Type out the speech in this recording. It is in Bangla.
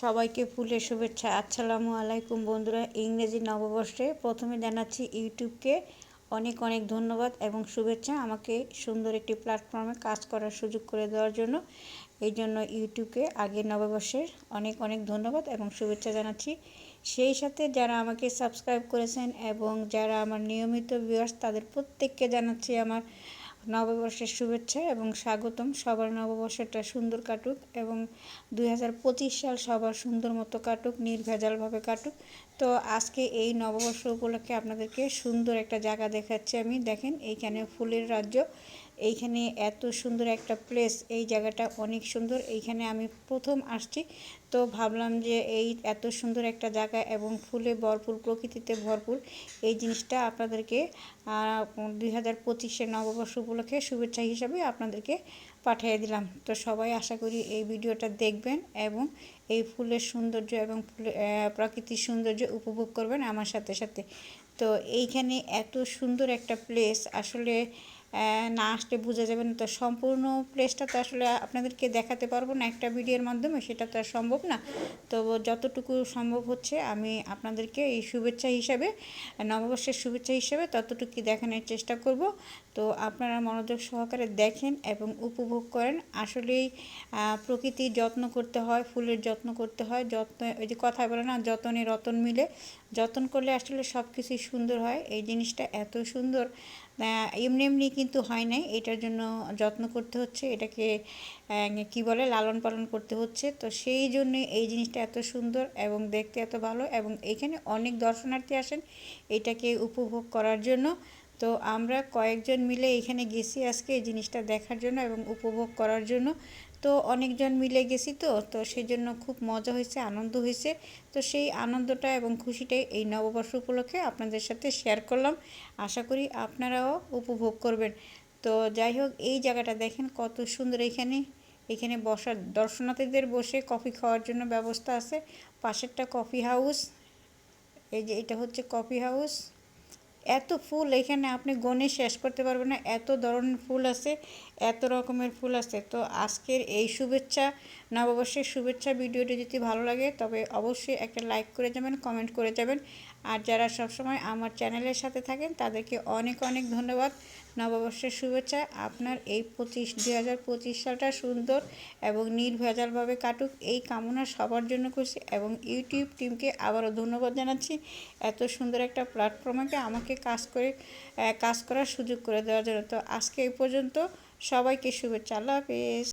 সবাইকে ফুলের শুভেচ্ছা। আসসালামু আলাইকুম বন্ধুরা, ইংরেজি নববর্ষে প্রথমে জানাচ্ছি ইউটিউবকে অনেক অনেক ধন্যবাদ এবং শুভেচ্ছা আমাকে সুন্দর একটি প্ল্যাটফর্মে কাজ করার সুযোগ করে দেওয়ার জন্য। এই জন্য ইউটিউবকে আগে নববর্ষের অনেক অনেক ধন্যবাদ এবং শুভেচ্ছা জানাচ্ছি। সেই সাথে যারা আমাকে সাবস্ক্রাইব করেছেন এবং যারা আমার নিয়মিত ভিউয়ার্স তাদের প্রত্যেককে জানাচ্ছি আমার নববর্ষের শুভেচ্ছা এবং স্বাগতম। সবার নববর্ষটা সুন্দর কাটুক এবং দু হাজার পঁচিশ সাল সবার সুন্দর মতো কাটুক, নির্ভেজালভাবে কাটুক। তো আজকে এই নববর্ষ উপলক্ষে আপনাদেরকে সুন্দর একটা জায়গা দেখাচ্ছি আমি। দেখেন, এইখানে ফুলের রাজ্য। এইখানে এত সুন্দর একটা প্লেস এই জায়গাটা অনেক সুন্দর। এইখানে আমি প্রথম আসছি। তো ভাবলাম যে এই এত সুন্দর একটা জায়গা এবং ফুলে ভরপুর, প্রকৃতিতে ভরপুর, এই জিনিসটা আপনাদেরকে দুই হাজার পঁচিশের নববর্ষ উপলক্ষে শুভেচ্ছা হিসাবে আপনাদেরকে পাঠিয়ে দিলাম। তো সবাই আশা করি এই ভিডিওটা দেখবেন এবং এই ফুলের সৌন্দর্য এবং ফুলের প্রাকৃতিক সৌন্দর্য উপভোগ করবেন আমার সাথে সাথে। তো এইখানে এত সুন্দর একটা প্লেস আসলে না আসলে বোঝা যাবে না। তো সম্পূর্ণ প্লেসটা তো আসলে আপনাদেরকে দেখাতে পারব না একটা ভিডিওর মাধ্যমে, সেটা তো আর সম্ভব না। তো যতটুকু সম্ভব হচ্ছে, আমি আপনাদেরকে এই শুভেচ্ছা হিসাবে, নববর্ষের শুভেচ্ছা হিসাবে ততটুকু দেখানোর চেষ্টা করব। তো আপনারা মনোযোগ সহকারে দেখেন এবং উপভোগ করেন। আসলেই প্রকৃতির যত্ন করতে হয়, ফুলের যত্ন করতে হয়, যত্ন ওই যে কথা বলে না, যতনে রতন মিলে। যত্ন করলে আসলে সব কিছুই সুন্দর হয়। এই জিনিসটা এত সুন্দর এমনি এমনি কিন্তু হয় নাই। এটার জন্য যত্ন করতে হচ্ছে। এটাকে কি বলে, লালন পালন করতে হচ্ছে। তো সেই জন্য এই জিনিসটা এত সুন্দর এবং দেখতে এত ভালো এবং এখানে অনেক দর্শনার্থী আসেন। এটাকে উপভোগ করার জন্য। তো আমরা কয়েকজন মিলে এখানে গেছি আজকে এই জিনিসটা দেখার জন্য এবং উপভোগ করার জন্য। তো অনেকজন মিলে গেছি তো তো সেই জন্য খুব মজা হয়েছে, আনন্দ হয়েছে। তো সেই আনন্দটা এবং খুশিটাই এই নববর্ষ উপলক্ষে আপনাদের সাথে শেয়ার করলাম। আশা করি আপনারাও উপভোগ করবেন। তো যাই হোক, এই জায়গাটা দেখেন কত সুন্দর এখানে। এখানে বসার, দর্শনার্থীদের বসে কফি খাওয়ার জন্য ব্যবস্থা আছে। পাশেরটা কফি হাউস এই যে এটা হচ্ছে কফি হাউস এত ফুল এখানে আপনি গণে শেষ করতে পারবেন না। এত ধরনের ফুল আছে, এত রকমের ফুল আছে। তো আজকের এই শুভেচ্ছা, নববর্ষের শুভেচ্ছা ভিডিওটি যদি ভালো লাগে তবে অবশ্যই একটা লাইক করে যাবেন কমেন্ট করে যাবেন। আর যারা সবসময় আমার চ্যানেলের সাথে থাকেন, তাদেরকে অনেক অনেক ধন্যবাদ। নববর্ষের শুভেচ্ছা। আপনার এই পঁচিশ, দুই হাজার পঁচিশ সালটা সুন্দর এবং নির্ভেজালভাবে কাটুক। এই কামনা সবার জন্য করছি এবং ইউটিউব টিমকে আবারও ধন্যবাদ জানাচ্ছি। এত সুন্দর একটা প্ল্যাটফর্মকে আমাকে কাজ করে কাজ করার সুযোগ করে দেওয়ার জন্য। তো আজকে এই পর্যন্ত সবাইকে শুভেচ্ছা। আল্লাহ হাফিজ।